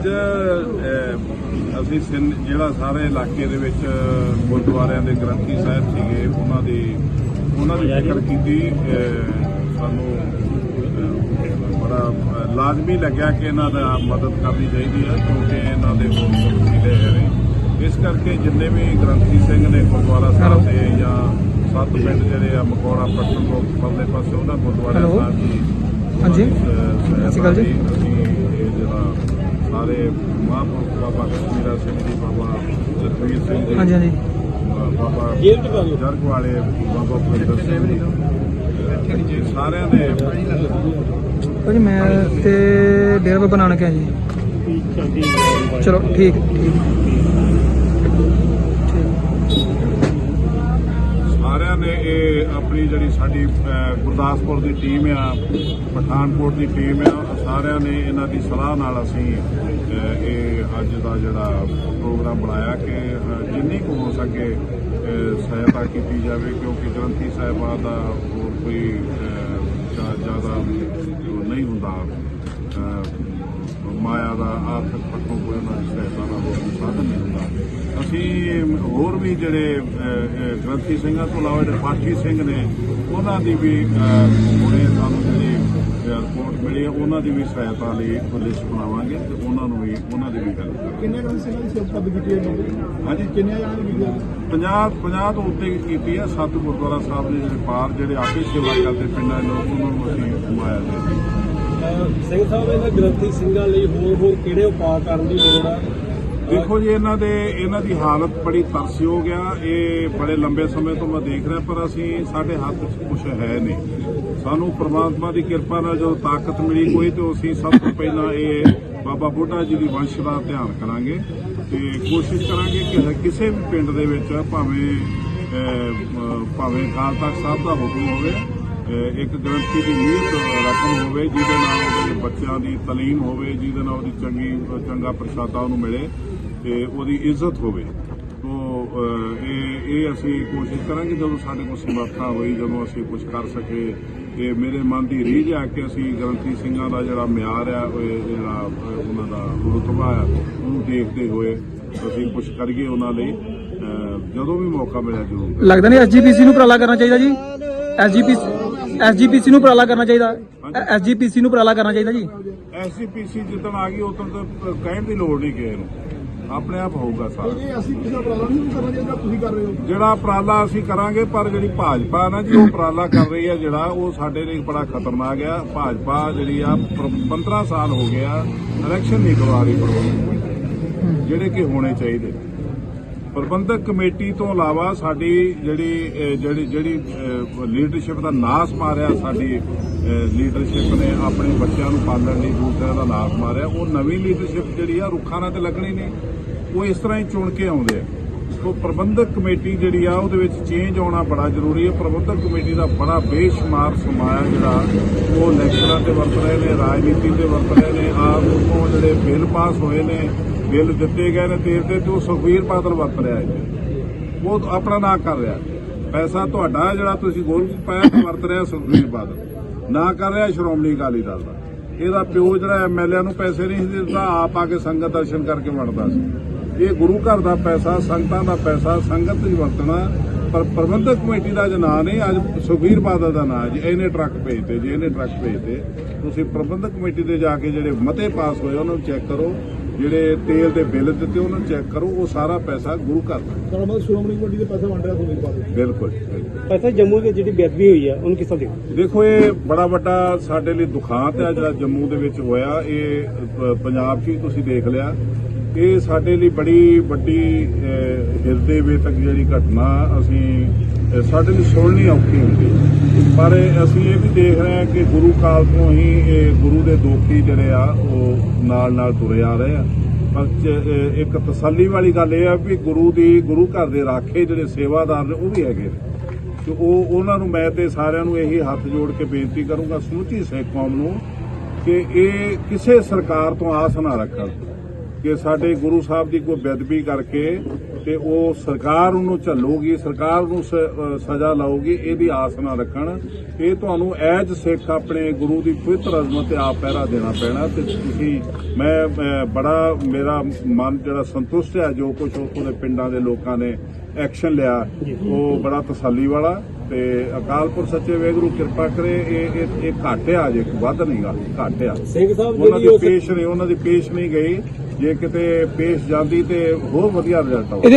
ਅੱਜ ਅਸੀਂ ਸਿੰ- ਜਿਹੜਾ ਸਾਰੇ ਇਲਾਕੇ ਦੇ ਵਿੱਚ ਗੁਰਦੁਆਰਿਆਂ ਦੇ ਗ੍ਰੰਥੀ ਸਾਹਿਬ ਸੀਗੇ ਉਹਨਾਂ ਦੀ ਉਹਨਾਂ ਦੀ ਜ਼ਿਕਰ ਕੀਤੀ ਸਾਨੂੰ ਬੜਾ ਲਾਜ਼ਮੀ ਲੱਗਿਆ ਕਿ ਇਹਨਾਂ ਦਾ ਮਦਦ ਕਰਨੀ ਚਾਹੀਦੀ ਹੈ ਕਿਉਂਕਿ ਇਹਨਾਂ ਦੇ ਹੋਰ ਵਸੀਲੇ ਹੈ ਇਸ ਕਰਕੇ ਜਿੰਨੇ ਵੀ ਗ੍ਰੰਥੀ ਸਿੰਘ ਨੇ ਗੁਰਦੁਆਰਾ ਸਾਹਿਬ ਦੇ ਜਾਂ ਸੱਤ ਪਿੰਡ ਜਿਹੜੇ ਆ ਮਕੌੜਾ ਪੱਟਨ ਤੋਂ ਪਰਲੇ ਪਾਸੇ ਉਹਨਾਂ ਗੁਰਦੁਆਰਾ ਹੈਲੋ। ਸਾਹਿਬ ਦੀ ਹਾਂਜੀ। ਸਤਿ ਸ਼੍ਰੀ ਅਕਾਲ ਜੀ। ਜਿਹੜਾ ਸਾਰੇ ਮਹਾਂਪੁਰਖ ਬਾਬਾ ਕਸ਼ਮੀਰਾ ਸਿੰਘ ਜੀ ਬਾਬਾ ਜਸਵੀਰ ਸਿੰਘ ਜੀ ਹਾਂਜੀ ਹਾਂਜੀ। ਬਾਬਾ ਜਰਗ ਵਾਲੇ ਬਾਬਾ ਪੁਰਿੰਦਰ ਸਿੰਘ ਜੀ। ਸਾਰਿਆਂ ਨੇ ਭਾਜੀ ਮੈਂ ਤੇ ਡੇਰਾ ਬਾਬਾ ਨਾਨਕ ਹੈ ਜੀ। ਚਲੋ ਠੀਕ ਠੀਕ। ਸਾਰਿਆਂ ਨੇ ਇਹ ਆਪਣੀ ਜਿਹੜੀ ਸਾਡੀ ਗੁਰਦਾਸਪੁਰ ਦੀ ਟੀਮ ਆ ਪਠਾਨਕੋਟ ਦੀ ਟੀਮ ਆ ਸਾਰਿਆਂ ਨੇ ਇਹਨਾਂ ਦੀ ਸਲਾਹ ਨਾਲ ਅਸੀਂ ਇਹ ਅੱਜ ਦਾ ਜਿਹੜਾ ਪ੍ਰੋਗਰਾਮ ਬਣਾਇਆ ਕਿ ਜਿੰਨੀ ਕੁ ਹੋ ਸਕੇ ਸਹਾਇਤਾ ਕੀਤੀ ਜਾਵੇ, ਕਿਉਂਕਿ ਗ੍ਰੰਥੀ ਸਾਹਿਬਾਨ ਦਾ ਹੋਰ ਕੋਈ ਜ਼ਿਆਦਾ ਨਹੀਂ ਹੁੰਦਾ। ਮਾਇਆ ਦਾ ਆਰਥਿਕ ਪੱਖੋਂ ਕੋਈ ਉਹਨਾਂ ਦੀ ਸਹਾਇਤਾ ਦਾ ਹੋਰ ਸਾਧਨ ਨਹੀਂ ਹੁੰਦਾ। ਅਸੀਂ ਹੋਰ ਵੀ ਜਿਹੜੇ ਗ੍ਰੰਥੀ ਸਿੰਘਾਂ ਤੋਂ ਇਲਾਵਾ ਜਿਹੜੇ ਪਾਠੀ ਸਿੰਘ ਨੇ, ਉਹਨਾਂ ਦੀ ਵੀ ਹੁਣੇ ਸਾਨੂੰ ਜਿਹੜੀ ਰਿਪੋਰਟ ਮਿਲੀ ਹੈ ਉਹਨਾਂ ਦੀ ਵੀ ਸਹਾਇਤਾ ਲਈ ਲਿਸਟ ਬਣਾਵਾਂਗੇ ਤੇ ਉਹਨਾਂ ਨੂੰ ਵੀ ਉਹਨਾਂ ਦੀ ਵੀ ਗੱਲ ਕਿੰਨੇ ਗ੍ਰੰਥ ਸਿੰਘਾਂ ਦੀ ਸੇਵਾ ਕੀਤੀ ਹੈ ਜੀ? ਹਾਂਜੀ। ਕਿੰਨੇ ਜਣਾਂ ਦੀ ਕੀਤੀ ਹੈ? 50 50 ਤੋਂ ਉੱਤੇ ਕੀਤੀ ਹੈ ਸੱਤ ਗੁਰਦੁਆਰਾ ਸਾਹਿਬ ਦੇ ਜਿਹੜੇ ਪਾਰ ਜਿਹੜੇ ਆਪੇ ਸੇਵਾ ਕਰਦੇ ਪਿੰਡਾਂ ਦੇ ਲੋਕ ਉਹਨਾਂ ਨੂੰ ਅਸੀਂ ਘੁਮਾਇਆ ਜੀ। ਸਿੰਘ ਸਾਹਿਬ ਇਹਨਾਂ ਗ੍ਰੰਥੀ ਸਿੰਘਾਂ ਲਈ ਹੋਰ ਹੋਰ ਕਿਹੜੇ ਉਪਾਅ ਕਰਨ ਦੀ ਲੋੜ ਹੈ ਦੇਖੋ ਜੀ, ਇਹਨਾਂ ਦੇ ਇਹਨਾਂ ਦੀ ਹਾਲਤ ਬੜੀ ਤਰਸਯੋਗ ਆ। ਇਹ ਬੜੇ ਲੰਬੇ ਸਮੇਂ ਤੋਂ ਮੈਂ ਦੇਖ ਰਿਹਾ, ਪਰ ਅਸੀਂ ਸਾਡੇ ਹੱਥ 'ਚ ਕੁਝ ਹੈ ਨਹੀਂ। ਸਾਨੂੰ ਪ੍ਰਮਾਤਮਾ ਦੀ ਕਿਰਪਾ ਨਾਲ ਜਦੋਂ ਤਾਕਤ ਮਿਲੀ ਕੋਈ, ਤੇ ਅਸੀਂ ਸਭ ਤੋਂ ਪਹਿਲਾਂ ਇਹ ਬਾਬਾ ਬੁੱਢਾ ਜੀ ਦੀ ਵੰਸ਼ ਦਾ ਧਿਆਨ ਕਰਾਂਗੇ ਤੇ ਕੋਸ਼ਿਸ਼ ਕਰਾਂਗੇ ਕਿ ਕਿਸੇ ਵੀ ਪਿੰਡ ਦੇ ਵਿੱਚ ਭਾਵੇਂ ਭਾਵੇਂ ਅਕਾਲ ਤਖਤ ਸਾਹਿਬ ਦਾ ਹੁਕਮ ਹੋਵੇ ਇੱਕ ਗ੍ਰੰਥੀ ਦੀ ਨੀਅਤ ਰਕਮ ਹੋਵੇ, ਜਿਹਦੇ ਨਾਲ ਉਹਦੇ ਬੱਚਿਆਂ ਦੀ ਤਾਲੀਮ ਹੋਵੇ, ਜਿਹਦੇ ਨਾਲ ਉਹਦੀ ਚੰਗੀ, ਚੰਗਾ ਪ੍ਰਸ਼ਾਦਾ ਉਹਨੂੰ ਮਿਲੇ। ਤੇ ਉਹਦੀ ਇੱਜ਼ਤ ਹੋਵੇ ਤੋ ਇਹ ਇਹ ਅਸੀਂ ਕੋਸ਼ਿਸ਼ ਕਰਾਂਗੇ ਜਦੋਂ ਸਾਡੇ ਕੋਲ ਸਮਰੱਥਾ ਹੋਈ ਜਦੋਂ ਅਸੀਂ ਕੁਝ ਕਰ ਸਕੇ। ਤੇ ਮੇਰੇ ਮਨ ਦੀ ਰੀਝ ਆ ਕਿ ਅਸੀਂ ਗ੍ਰੰਥੀ ਸਿੰਘਾਂ ਦਾ ਜਿਹੜਾ ਮਿਆਰ ਆ ਜਿਹੜਾ ਉਹਨਾਂ ਦਾ ਰੁਤਬਾ ਆ ਉਹਨੂੰ ਦੇਖਦੇ ਹੋਏ ਅਸੀਂ ਕੁਝ ਕਰੀਏ ਉਹਨਾਂ ਲਈ। ਜਦੋਂ ਵੀ ਮੌਕਾ ਮਿਲਿਆ ਜ਼ਰੂਰ ਲੱਗਦਾ ਨਹੀਂ ਐਸਜੀਪੀਸੀ ਨੂੰ ਉਪਰਾਲਾ ਕਰਨਾ ਚਾਹੀਦਾ ਜੀ? ਐਸਜੀਪੀਸੀ ਐਸਜੀਪੀਸੀ ਨੂੰ ਉਪਰਾਲਾ ਕਰਨਾ ਚਾਹੀਦਾ? ਐਸਜੀਪੀਸੀ ਨੂੰ ਉਪਰਾਲਾ ਕਰਨਾ ਚਾਹੀਦਾ ਜੀ? ਐਸਜੀਪੀਸੀ ਜਿੱਦਣ ਆ ਗਈ ਉਦੋਂ ਤਾਂ ਕਹਿਣ ਦੀ ਲੋੜ ਨਹੀਂ ਕਿਸੇ ਨੂੰ। ਆਪਣੇ ਆਪ ਹੋਊਗਾ ਸਾਰਾ। ਇਹ ਅਸੀਂ ਕਿਸੇ ਦਾ ਉਪਰਾਲਾ ਨਹੀਂ ਕਰਨਾ ਚਾਹੀਦਾ ਤੁਸੀਂ ਕਰ ਰਹੇ ਹੋ। ਜਿਹੜਾ ਉਪਰਾਲਾ ਅਸੀਂ ਕਰਾਂਗੇ ਪਰ ਜਿਹੜੀ ਭਾਜਪਾ ਨਾ ਜੀ ਉਹ ਉਪਰਾਲਾ ਕਰ ਰਹੀ ਹੈ ਜਿਹੜਾ ਉਹ ਸਾਡੇ ਲਈ ਬੜਾ ਖਤਰਨਾਕ ਆ। ਭਾਜਪਾ ਜਿਹੜੀ ਆ ਪਰ- 15 ਸਾਲ ਹੋ ਗਿਆ ਇਲੈਕਸ਼ਨ ਨਹੀਂ ਕਰਵਾ ਰਹੀ ਜਿਹੜੇ ਕਿ ਹੋਣੇ ਚਾਹੀਦੇ। ਪ੍ਰਬੰਧਕ ਕਮੇਟੀ ਤੋਂ ਇਲਾਵਾ ਸਾਡੀ ਜਿਹੜੀ ਜਿਹੜੀ ਜਿਹੜੀ ਲੀਡਰਸ਼ਿਪ ਦਾ ਨਾਸ ਮਾਰਿਆ, ਸਾਡੀ ਲੀਡਰਸ਼ਿਪ ਨੇ ਆਪਣੇ ਬੱਚਿਆਂ ਨੂੰ ਪਾਲਣ ਲਈ ਦੂਸਰਿਆਂ ਦਾ ਨਾਸ ਮਾਰਿਆ, ਉਹ ਨਵੀਂ ਲੀਡਰਸ਼ਿਪ ਜਿਹੜੀ ਆ, ਰੁੱਖਾਂ ਨਾਲ ਤੇ ਲੱਗਣੀ ਨਹੀਂ। ਉਹ ਇਸ ਤਰ੍ਹਾਂ ਹੀ ਚੁਣ ਕੇ ਆਉਂਦੇ ਆ। ਸੋ ਪ੍ਰਬੰਧਕ ਕਮੇਟੀ ਜਿਹੜੀ ਆ, ਉਹਦੇ ਵਿੱਚ ਚੇਂਜ ਆਉਣਾ ਬੜਾ ਜ਼ਰੂਰੀ ਹੈ। ਪ੍ਰਬੰਧਕ ਕਮੇਟੀ ਦਾ ਬੜਾ ਬੇਸ਼ੁਮਾਰ ਸਮਾਇਆ ਜਿਹੜਾ, ਉਹ ਲੈਕਚਰਾਂ ਤੇ ਵਰਤ ਰਹੇ ਨੇ, ਰਾਜਨੀਤੀ ਤੇ ਵਰਤ ਰਹੇ ਨੇ, ਆਪ ਤੋਂ ਜਿਹੜੇ ਬਿੱਲ ਪਾਸ ਹੋਏ ਨੇ ਬਿੱਲ ਦਿੱਤੇ ਗਏ ਨੇ ਤੇਰ ਤੇ ਤੇ ਉਹ ਸੁਖਬੀਰ ਬਾਦਲ ਵਰਤ ਰਿਹਾ ਹੈ ਉਹ ਆਪਣਾ ਨਾਂ ਕਰ ਰਿਹਾ। ਪੈਸਾ ਤੁਹਾਡਾ ਜਿਹੜਾ ਤੁਸੀਂ ਗੋਲ ਪਾਇਆ ਵਰਤ ਰਿਹਾ ਸੁਖਬੀਰ ਬਾਦਲ ਨਾ ਕਰ ਰਿਹਾ ਸ਼੍ਰੋਮਣੀ ਅਕਾਲੀ ਦਲ ਦਾ। ਇਹਦਾ ਪਿਓ ਜਿਹੜਾ ਐਮਐਲਏ ਨੂੰ ਪੈਸੇ ਨਹੀਂ ਸੀ ਦਿੰਦਾ ਆਪ ਆ ਕੇ ਸੰਗਤ ਦਰਸ਼ਨ ਕਰਕੇ ਵੰਡਦਾ ਸੀ। ਇਹ ਗੁਰੂ ਘਰ ਦਾ ਪੈਸਾ, ਸੰਗਤਾਂ ਦਾ ਪੈਸਾ, ਸੰਗਤ ਹੀ ਵਰਤਣਾ। ਪਰ ਪ੍ਰਬੰਧਕ ਕਮੇਟੀ ਦਾ ਜੋ ਨਾਂ ਨਹੀਂ, ਅੱਜ ਸੁਖਬੀਰ ਬਾਦਲ ਦਾ ਨਾਂ ਜੀ। ਇਹਨੇ ਟਰੱਕ ਭੇਜਤੇ ਜੀ, ਇਹਨੇ ਟਰੱਕ ਭੇਜਤੇ। ਤੁਸੀਂ ਪ੍ਰਬੰਧਕ ਕਮੇਟੀ ਦੇ ਜਾ ਕੇ ਜਿਹੜੇ ਮਤੇ ਪਾਸ ਹੋਏ ਉਹਨਾਂ ਨੂੰ ਚੈੱਕ ਕਰੋ। ਜਿਹੜੇ ਤੇਲ ਦੇ ਬਿੱਲ ਦਿੱਤੇ ਉਹਨਾਂ ਨੂੰ ਚੈੱਕ ਕਰੋ ਉਹ ਸਾਰਾ ਪੈਸਾ ਗੁਰੂ ਘਰ ਦਾ। ਮਤਲਬ ਸ਼੍ਰੋਮਣੀ ਕਮੇਟੀ ਦੇ ਪੈਸੇ ਵੰਡ ਰਿਹਾ ਤੁਹਾਨੂੰ ਇਸ ਬਾਰੇ ਬਿਲਕੁਲ। ਬਿਲਕੁਲ। ਅੱਛਾ ਜੰਮੂ ਦੀ ਜਿਹੜੀ ਬੇਅਦਬੀ ਹੋਈ ਹੈ ਉਹਨੂੰ ਕਿਸ ਤਰ੍ਹਾਂ ਦੇਖੋ ਦੇਖੋ ਇਹ ਬੜਾ ਵੱਡਾ ਸਾਡੇ ਲਈ ਦੁਖਾਂਤ ਹੈ ਜਿਹੜਾ ਜੰਮੂ ਦੇ ਵਿੱਚ ਹੋਇਆ। ਇਹ ਪੰਜਾਬ 'ਚ ਹੀ ਤੁਸੀਂ ਦੇਖ ਲਿਆ। ਇਹ ਸਾਡੇ ਲਈ ਬੜੀ ਵੱਡੀ ਹਿਰਦੇ ਵੇਤਕ ਜਿਹੜੀ ਘਟਨਾ ਅਸੀਂ ਸਾਡੇ ਲਈ ਸੁਣਨੀ ਔਖੀ ਹੁੰਦੀ ਪਰ ਅਸੀਂ ਇਹ ਵੀ ਦੇਖ ਰਹੇ ਹਾਂ ਕਿ ਗੁਰੂ ਕਾਲ ਤੋਂ ਹੀ ਇਹ ਗੁਰੂ ਦੇ ਦੋਖੀ ਜਿਹੜੇ ਆ, ਉਹ ਨਾਲ ਨਾਲ ਤੁਰੇ ਆ ਰਹੇ ਆ। ਪਰ ਇੱਕ ਤਸੱਲੀ ਵਾਲੀ ਗੱਲ ਇਹ ਆ ਵੀ ਗੁਰੂ ਦੀ, ਗੁਰੂ ਘਰ ਦੇ ਰਾਖੇ ਜਿਹੜੇ ਸੇਵਾਦਾਰ ਨੇ, ਉਹ ਵੀ ਹੈਗੇ ਨੇ। ਤੇ ਉਹ, ਉਹਨਾਂ ਨੂੰ ਮੈਂ ਤੇ ਸਾਰਿਆਂ ਨੂੰ ਇਹੀ ਹੱਥ ਜੋੜ ਕੇ ਬੇਨਤੀ ਕਰੂੰਗਾ, ਸਮੁੱਚੀ ਸਿੱਖ ਕੌਮ ਨੂੰ, ਕਿ ਇਹ ਕਿਸੇ ਸਰਕਾਰ ਤੋਂ ਆਸ ਨਾ ਰੱਖਣ, ਕਿ ਸਾਡੇ ਗੁਰੂ ਸਾਹਿਬ ਦੀ ਕੋਈ ਬੇਦਬੀ ਕਰਕੇ ਤੇ ਉਹ ਸਰਕਾਰ ਉਹਨੂੰ ਝੱਲੂਗੀ, ਸਰਕਾਰ ਨੂੰ ਸ- ਸਜ਼ਾ ਲਾਊਗੀ ਇਹਦੀ ਆਸ ਨਾ ਰੱਖਣ। ਇਹ ਤੁਹਾਨੂੰ ਐਜ ਸਿੱਖ ਆਪਣੇ ਗੁਰੂ ਦੀ ਪਵਿੱਤਰ ਅਜ਼ਮਤ ਤੇ ਆਪ ਪਹਿਰਾ ਦੇਣਾ ਪੈਣਾ ਤੇ ਤੁਸੀਂ, ਮੈਂ ਬੜਾ, ਮੇਰਾ ਮਨ ਜਿਹੜਾ ਸੰਤੁਸ਼ਟ ਹੈ ਜੋ ਕੁਝ ਉੱਥੋਂ ਦੇ ਪਿੰਡਾਂ ਦੇ ਲੋਕਾਂ ਨੇ ਐਕਸ਼ਨ ਲਿਆ। ਉਹ ਬੜਾ ਤਸੱਲੀ ਵਾਲਾ ਤੇ ਅਕਾਲਪੁਰ ਸੱਚੇ ਵੇਗਰੂ ਕਿਰਪਾ ਕਰੇ ਇਹ ਇਹ ਇਹ ਘੱਟ ਆ ਜੇ ਵੱਧ ਨਹੀਂਗਾ ਘੱਟ ਆ। ਸਿੰਘ ਸਾਹਿਬ ਉਹਨਾਂ ਜਿਹੜੀ ਦੀ ਪੇਸ਼ ਨਹੀਂ ਉਹਨਾਂ ਦੀ ਪੇਸ਼ ਨਹੀਂ ਗਈ। ਜੇ ਕਿਤੇ ਪੇਸ਼ ਜਾਂਦੀ ਤੇ ਹੋਰ ਵਧੀਆ ਰਿਜ਼ਲਟ ਆਉਂਦਾ